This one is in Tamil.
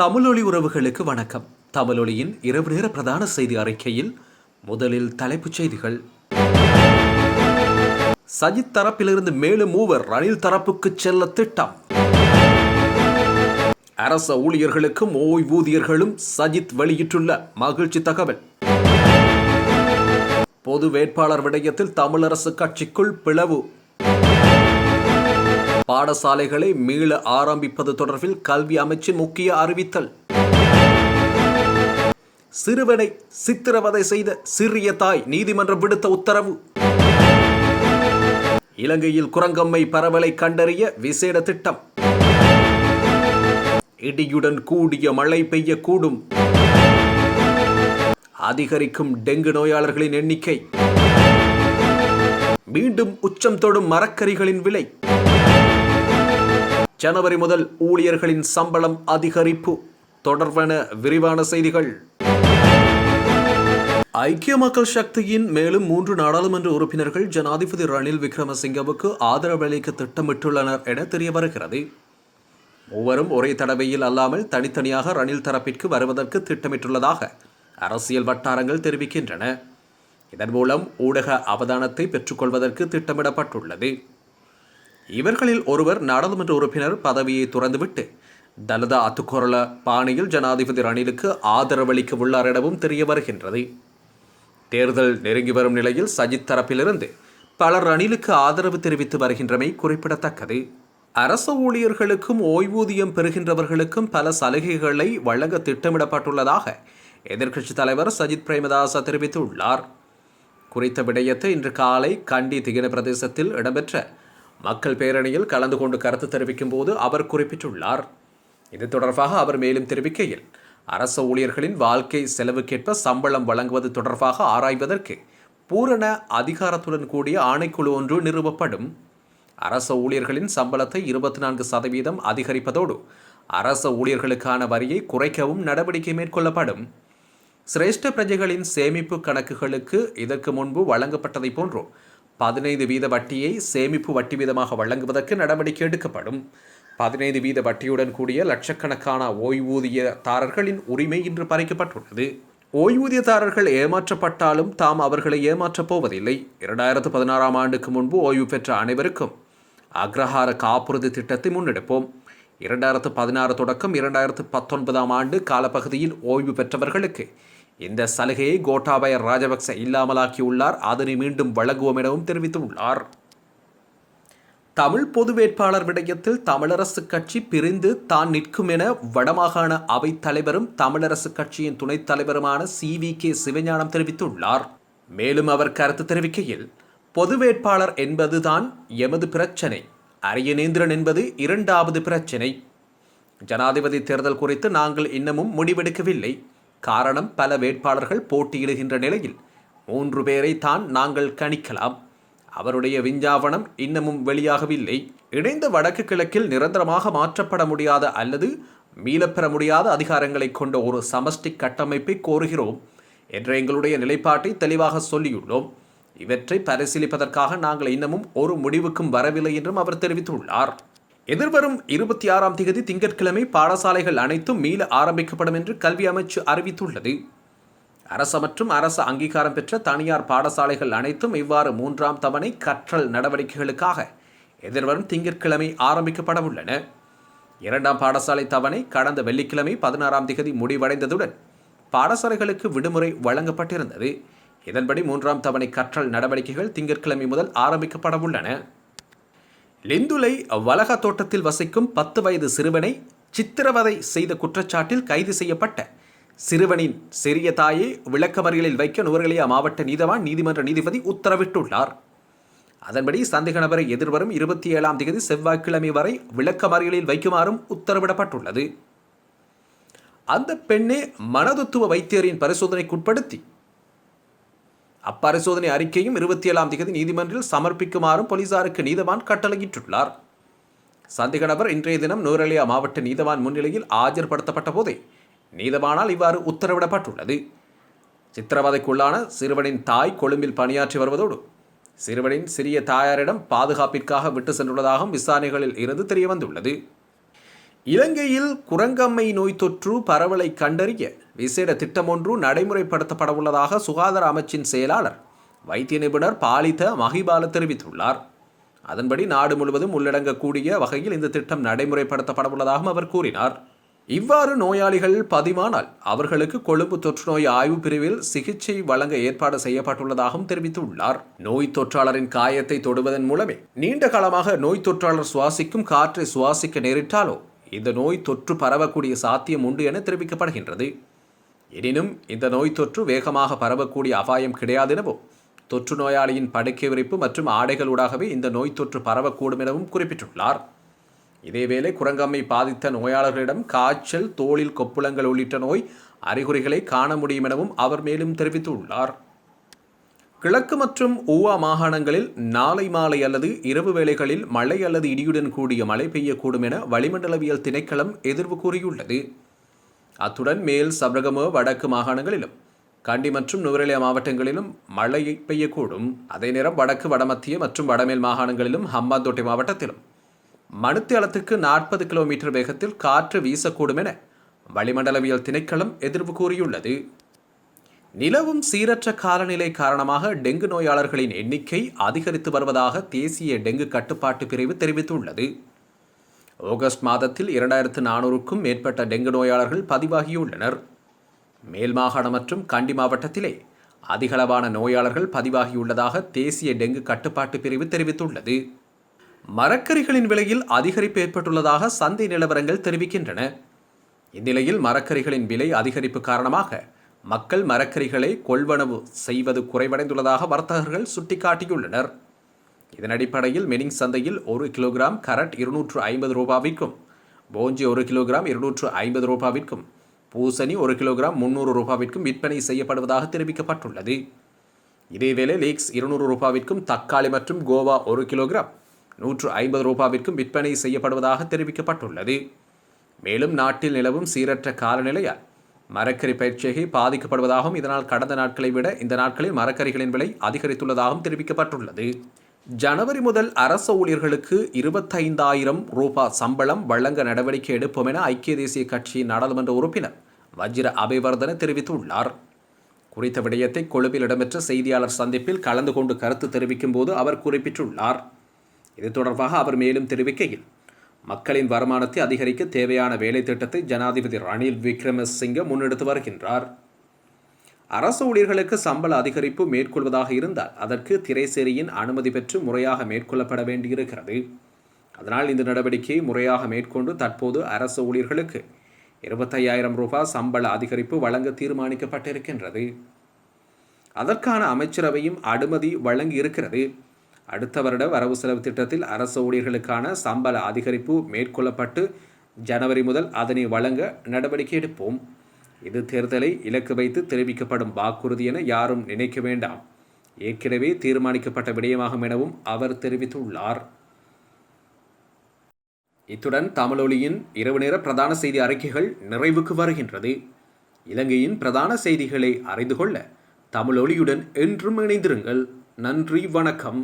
தமிழொலி உறவுகளுக்கு வணக்கம். தமிழொலியின் இரவு நேர பிரதான செய்தி அறிக்கையில் முதலில் தலைப்புச் செய்திகள். சஜித் தரப்பிலிருந்து மேலும் மூவர் ரணில் தரப்புக்கு செல்ல திட்டம். அரச ஊழியர்களுக்கும் ஓய்வூதியர்களும் சஜித் வெளியிட்டுள்ள மகிழ்ச்சி தகவல். பொது வேட்பாளர் விடயத்தில் தமிழரசு கட்சிக்குள் பிளவு. பாடசாலைகளை மீள ஆரம்பிப்பது தொடர்பில் கல்வி அமைச்சின் முக்கிய அறிவித்தல். சிறுவனை சித்திரவதை செய்த சிறிய தாய் நீதிமன்றம் விடுத்த உத்தரவு. இலங்கையில் குரங்கம்மை பரவலை கண்டறிய விசேட திட்டம். இடியுடன் கூடிய மழை பெய்யக்கூடும். அதிகரிக்கும் டெங்கு நோயாளர்களின் எண்ணிக்கை. மீண்டும் உச்சம் தொடும் மரக்கறிகளின் விலை. ஜனவரி முதல் ஊழியர்களின் சம்பளம் அதிகரிப்பு. தொடர்பான விரிவான செய்திகள். ஐக்கிய மக்கள் சக்தியின் மேலும் மூன்று நாடாளுமன்ற உறுப்பினர்கள் ஜனாதிபதி ரணில் விக்ரமசிங்கவுக்கு ஆதரவளிக்க திட்டமிட்டுள்ளனர் என தெரிய வருகிறது மூவரும் ஒரே தடவையில் அல்லாமல் தனித்தனியாக ரணில் தரப்பிற்கு வருவதற்கு திட்டமிட்டுள்ளதாக அரசியல் வட்டாரங்கள் தெரிவிக்கின்றன. இதன் மூலம் ஊடக அவதானத்தை பெற்றுக்கொள்வதற்கு திட்டமிடப்பட்டுள்ளது. இவர்களில் ஒருவர் நாடாளுமன்ற உறுப்பினர் பதவியை துறந்துவிட்டு தலதா அத்துக்கொரல பாணியில் ஜனாதிபதி ரணிலுக்கு ஆதரவளிக்க உள்ளார் எனவும் தெரிய வருகின்றது. தேர்தல் நெருங்கி வரும் நிலையில் சஜித் தரப்பிலிருந்து பலர் ரணிலுக்கு ஆதரவு தெரிவித்து வருகின்றமை குறிப்பிடத்தக்கது. அரச ஊழியர்களுக்கும் ஓய்வூதியம் பெறுகின்றவர்களுக்கும் பல சலுகைகளை வழங்க திட்டமிடப்பட்டுள்ளதாக எதிர்க்கட்சித் தலைவர் சஜித் பிரேமதாச தெரிவித்துள்ளார். குறித்த விடயத்தை இன்று காலை கண்டி திகின பிரதேசத்தில் இடம்பெற்ற மக்கள் பேரணியில் கலந்து கொண்டு கருத்து தெரிவிக்கும் போது அவர் குறிப்பிட்டுள்ளார். இது தொடர்பாக அவர் மேலும் தெரிவிக்கையில் அரச ஊழியர்களின் வாழ்க்கை செலவுக்கேற்ப சம்பளம் வழங்குவது தொடர்பாக ஆராய்வதற்கு பூரண அதிகாரத்துடன் கூடிய ஆணைக்குழு ஒன்று நிறுவப்படும். அரச ஊழியர்களின் சம்பளத்தை இருபத்தி நான்கு சதவீதம் அதிகரிப்பதோடு அரச ஊழியர்களுக்கான வரியை குறைக்கவும் நடவடிக்கை மேற்கொள்ளப்படும். சிரேஷ்ட பிரஜைகளின் சேமிப்பு கணக்குகளுக்கு இதற்கு முன்பு வழங்கப்பட்டதை போன்றோ பதினைந்து வீத வட்டியை சேமிப்பு வட்டி வீதமாக வழங்குவதற்கு நடவடிக்கை எடுக்கப்படும். பதினைந்து வீத வட்டியுடன் கூடிய லட்சக்கணக்கான ஓய்வூதியதாரர்களின் உரிமை இன்று பறிக்கப்பட்டுள்ளது. ஓய்வூதியதாரர்கள் ஏமாற்றப்பட்டாலும் தாம் அவர்களை ஏமாற்றப் போவதில்லை. இரண்டாயிரத்து பதினாறாம் ஆண்டுக்கு முன்பு ஓய்வு பெற்ற அனைவருக்கும் அக்ரஹார காப்புறுதி திட்டத்தை முன்னெடுப்போம். இரண்டாயிரத்து பதினாறு தொடக்கம் இரண்டாயிரத்து பத்தொன்பதாம் ஆண்டு காலப்பகுதியில் ஓய்வு பெற்றவர்களுக்கு இந்த சலுகையை கோட்டாபய ராஜபக்ச இல்லாமலாக்கியுள்ளார். அதனை மீண்டும் வழங்குவோம் எனவும் தெரிவித்துள்ளார். தமிழ் பொது வேட்பாளர் விடயத்தில் தமிழரசு கட்சி பிரிந்து தான் நிற்கும் என வடமாகாண அவைத் தலைவரும் தமிழரசு கட்சியின் துணைத் தலைவருமான சி. வி. கே. சிவஞானம் தெரிவித்துள்ளார். மேலும் அவர் கருத்து தெரிவிக்கையில் பொது வேட்பாளர் என்பதுதான் எமது பிரச்சினை அரியநேந்திரன் என்பது இரண்டாவது பிரச்சினை. ஜனாதிபதி தேர்தல் குறித்து நாங்கள் இன்னமும் முடிவெடுக்கவில்லை. காரணம் பல வேட்பாளர்கள் போட்டியிடுகின்ற நிலையில் மூன்று பேரை தான் நாங்கள் கணிக்கலாம். அவருடைய விஞ்ஞாபனம் இன்னமும் வெளியாகவில்லை. இணைந்த வடக்கு கிழக்கில் நிரந்தரமாக மாற்றப்பட முடியாத அல்லது மீளப்பெற முடியாத அதிகாரங்களை கொண்ட ஒரு சமஷ்டி கட்டமைப்பை கோருகிறோம் என்ற எங்களுடைய நிலைப்பாட்டை தெளிவாக சொல்லியுள்ளோம். இவற்றை பரிசீலிப்பதற்காக நாங்கள் இன்னமும் ஒரு முடிவுக்கும் வரவில்லை என்றும் அவர் தெரிவித்துள்ளார். எதிர்வரும் இருபத்தி ஆறாம் தேதி திங்கட்கிழமை பாடசாலைகள் அனைத்தும் மீள ஆரம்பிக்கப்படும் என்று கல்வி அமைச்சு அறிவித்துள்ளது. அரசு மற்றும் அரசு அங்கீகாரம் பெற்ற தனியார் பாடசாலைகள் அனைத்தும் இவ்வாறு மூன்றாம் தவணை கற்றல் நடவடிக்கைகளுக்காக எதிர்வரும் திங்கட்கிழமை ஆரம்பிக்கப்பட உள்ளன. இரண்டாம் பாடசாலை தவணை கடந்த வெள்ளிக்கிழமை பதினாறாம் திகதி முடிவடைந்ததுடன் பாடசாலைகளுக்கு விடுமுறை வழங்கப்பட்டிருந்தது. இதன்படி மூன்றாம் தவணை கற்றல் நடவடிக்கைகள் திங்கட்கிழமை முதல் ஆரம்பிக்கப்பட உள்ளன. லிந்துலை வலக தோட்டத்தில் வசிக்கும் பத்து வயது சிறுவனை சித்திரவதை செய்த குற்றச்சாட்டில் கைது செய்யப்பட்ட. சிறுவனின் சிறிய தாயை விளக்கமறிகளில் வைக்க நுவரெலியா மாவட்ட நீதவான் நீதிமன்ற நீதிபதி உத்தரவிட்டுள்ளார். அதன்படி சந்தேக நபரை எதிர்வரும் இருபத்தி ஏழாம் தேதி செவ்வாய்க்கிழமை வரை விளக்கமறியலில் வைக்குமாறும் உத்தரவிடப்பட்டுள்ளது. அந்த பெண்ணே மனதத்துவ வைத்தியரின் பரிசோதனைக்குட்படுத்தி அப்பரிசோதனை அறிக்கையும் இருபத்தி ஏழாம் தேதி நீதிமன்றில் சமர்ப்பிக்குமாறும் போலீசாருக்கு நீதவான் கட்டளையிட்டுள்ளார். சந்தேக நபர் இன்றைய தினம் நூரலியா மாவட்ட நீதவான் முன்னிலையில் ஆஜர்படுத்தப்பட்ட போதே நீதவானால் இவ்வாறு உத்தரவிடப்பட்டுள்ளது. சித்திரவதைக்குள்ளான சிறுவனின் தாய் கொழும்பில் பணியாற்றி வருவதோடு சிறுவனின் சிறிய தாயாரிடம் பாதுகாப்பிற்காக விட்டு சென்றுள்ளதாகவும் விசாரணைகளில் இருந்து தெரியவந்துள்ளது. இலங்கையில் குரங்கம்மை நோய் தொற்று பரவலை கண்டறிய விசேட திட்டம் ஒன்று நடைமுறைப்படுத்தப்படவுள்ளதாக சுகாதார அமைச்சின் செயலாளர் வைத்திய நிபுணர் பாலித மகிபால தெரிவித்துள்ளார். அதன்படி நாடு முழுவதும் உள்ளடங்கக்கூடிய வகையில் இந்த திட்டம் நடைமுறைப்படுத்தப்படவுள்ளதாகவும் அவர் கூறினார். இவ்வாறு நோயாளிகள் பதிவானால் அவர்களுக்கு கொழும்பு தொற்றுநோய் ஆய்வு பிரிவில் சிகிச்சை வழங்க ஏற்பாடு செய்யப்பட்டுள்ளதாகவும் தெரிவித்துள்ளார். நோய் தொற்றாளரின் காயத்தை தொடுவதன் மூலமே நீண்ட காலமாக நோய் தொற்றாளர் சுவாசிக்கும் காற்றை சுவாசிக்க நேரிட்டாலோ இந்த நோய் தொற்று பரவக்கூடிய சாத்தியம் உண்டு என தெரிவிக்கப்படுகின்றது. எனினும் இந்த நோய் தொற்று வேகமாக பரவக்கூடிய அபாயம் கிடையாது எனவும் தொற்று நோயாளியின் படுக்கை விரிப்பு மற்றும் ஆடைகளூடாகவே இந்த நோய் தொற்று பரவக்கூடும் எனவும் குறிப்பிட்டுள்ளார். இதேவேளை குரங்கம்மை பாதித்த நோயாளர்களிடம் காய்ச்சல் தோளில் கொப்புளங்கள் உள்ளிட்ட நோய் அறிகுறிகளை காண முடியும் எனவும் அவர் மேலும் தெரிவித்துள்ளார். கிழக்கு மற்றும் ஊவா மாகாணங்களில் நாளை மாலை அல்லது இரவு வேளைகளில் மழை அல்லது இடியுடன் கூடிய மழை பெய்யக்கூடும் என வளிமண்டலவியல் திணைக்களம் எதிர்வு கூறியுள்ளது. அத்துடன் மேல் சபரகம வடக்கு மாகாணங்களிலும் கண்டி மற்றும் நுவரெலியா மாவட்டங்களிலும் மழை பெய்யக்கூடும். அதே நேரம் வடக்கு வடமத்திய மற்றும் வடமேல் மாகாணங்களிலும் ஹம்பாந்தோட்டை மாவட்டத்திலும் மணித்தியாலத்துக்கு நாற்பது கிலோமீட்டர் வேகத்தில் காற்று வீசக்கூடும் என வளிமண்டலவியல் திணைக்களம் எதிர்வு கூறியுள்ளது. நிலவும் சீரற்ற காலநிலை காரணமாக டெங்கு நோயாளர்களின் எண்ணிக்கை அதிகரித்து வருவதாக தேசிய டெங்கு கட்டுப்பாட்டு பிரிவு தெரிவித்துள்ளது. ஆகஸ்ட் மாதத்தில் இரண்டாயிரத்து நானூறுக்கும் மேற்பட்ட டெங்கு நோயாளர்கள் பதிவாகியுள்ளனர். மேல் மாகாணம் மற்றும் கண்டி மாவட்டத்திலே அதிகளவான நோயாளர்கள் பதிவாகியுள்ளதாக தேசிய டெங்கு கட்டுப்பாட்டு பிரிவு தெரிவித்துள்ளது. மரக்கறிகளின் விலையில் அதிகரிப்பு ஏற்பட்டுள்ளதாக சந்தை நிலவரங்கள் தெரிவிக்கின்றன. இந்நிலையில் மரக்கறிகளின் விலை அதிகரிப்பு காரணமாக மக்கள் மரக்கறிகளை கொள்வனவு செய்வது குறைவடைந்துள்ளதாக வர்த்தகர்கள் சுட்டிக்காட்டியுள்ளனர். இதன் அடிப்படையில் மெனிங் சந்தையில் ஒரு கிலோகிராம் கரட் இருநூற்று ஐம்பது ரூபாவிற்கும் போஞ்சி ஒரு கிலோகிராம் இருநூற்று ஐம்பது ரூபாவிற்கும் பூசணி ஒரு கிலோகிராம் முந்நூறு ரூபாவிற்கும் விற்பனை செய்யப்படுவதாக தெரிவிக்கப்பட்டுள்ளது. இதேவேளை லீக்ஸ் இருநூறு ரூபாவிற்கும் தக்காளி மற்றும் கோவா ஒரு கிலோகிராம் நூற்று ஐம்பது ரூபாவிற்கும் விற்பனை செய்யப்படுவதாக தெரிவிக்கப்பட்டுள்ளது. மேலும் நாட்டில் நிலவும் சீரற்ற காலநிலையால் மரக்கறி பயிற்சிகை பாதிக்கப்படுவதாகவும் இதனால் கடந்த நாட்களை விட இந்த நாட்களில் மரக்கறிகளின் விலை அதிகரித்துள்ளதாகவும் தெரிவிக்கப்பட்டுள்ளது. ஜனவரி முதல் அரச ஊழியர்களுக்கு இருபத்தைந்தாயிரம் ரூபாய் சம்பளம் வழங்க நடவடிக்கை எடுப்போம் என ஐக்கிய தேசிய கட்சியின் நாடாளுமன்ற உறுப்பினர் வஜ்ர அபிவர்தன தெரிவித்துள்ளார். குறித்த விடயத்தை கொழும்பில் இடம்பெற்ற செய்தியாளர் சந்திப்பில் கலந்து கொண்டு கருத்து தெரிவிக்கும் போது அவர் குறிப்பிட்டுள்ளார். இது தொடர்பாக அவர் மேலும் தெரிவிக்கையில் மக்களின் வருமானத்தை அதிகரிக்க தேவையான வேலை திட்டத்தை ஜனாதிபதி ரணில் விக்ரமசிங்க முன்னெடுத்து வருகின்றார். அரசு ஊழியர்களுக்கு சம்பள அதிகரிப்பு மேற்கொள்வதாக இருந்தால் அதற்கு திரைசேரியின் அனுமதி பெற்று முறையாக மேற்கொள்ளப்பட வேண்டியிருக்கிறது. அதனால் இந்த நடவடிக்கையை முறையாக மேற்கொண்டு தற்போது அரசு ஊழியர்களுக்கு இருபத்தையாயிரம் ரூபாய் சம்பள அதிகரிப்பு வழங்க தீர்மானிக்கப்பட்டிருக்கின்றது. அதற்கான அமைச்சரவையும் அனுமதி வழங்கி இருக்கிறது அடுத்த வருட வரவு செலவு திட்டத்தில் அரசு ஊழியர்களுக்கான சம்பள அதிகரிப்பு மேற்கொள்ளப்பட்டு ஜனவரி முதல் அதனை வழங்க நடவடிக்கை எடுப்போம். இது தேர்தலை இலக்கு வைத்து தெரிவிக்கப்படும் வாக்குறுதி என யாரும் நினைக்க வேண்டாம். ஏற்கனவே தீர்மானிக்கப்பட்ட விடயமாகும் எனவும் அவர் தெரிவித்துள்ளார். இத்துடன் தமிழொலியின் இரவு நேர பிரதான செய்தி அறிக்கைகள் நிறைவுக்கு வருகின்றது. இலங்கையின் பிரதான செய்திகளை அறிந்து கொள்ள தமிழொலியுடன் என்றும் இணைந்திருங்கள். நன்றி வணக்கம்.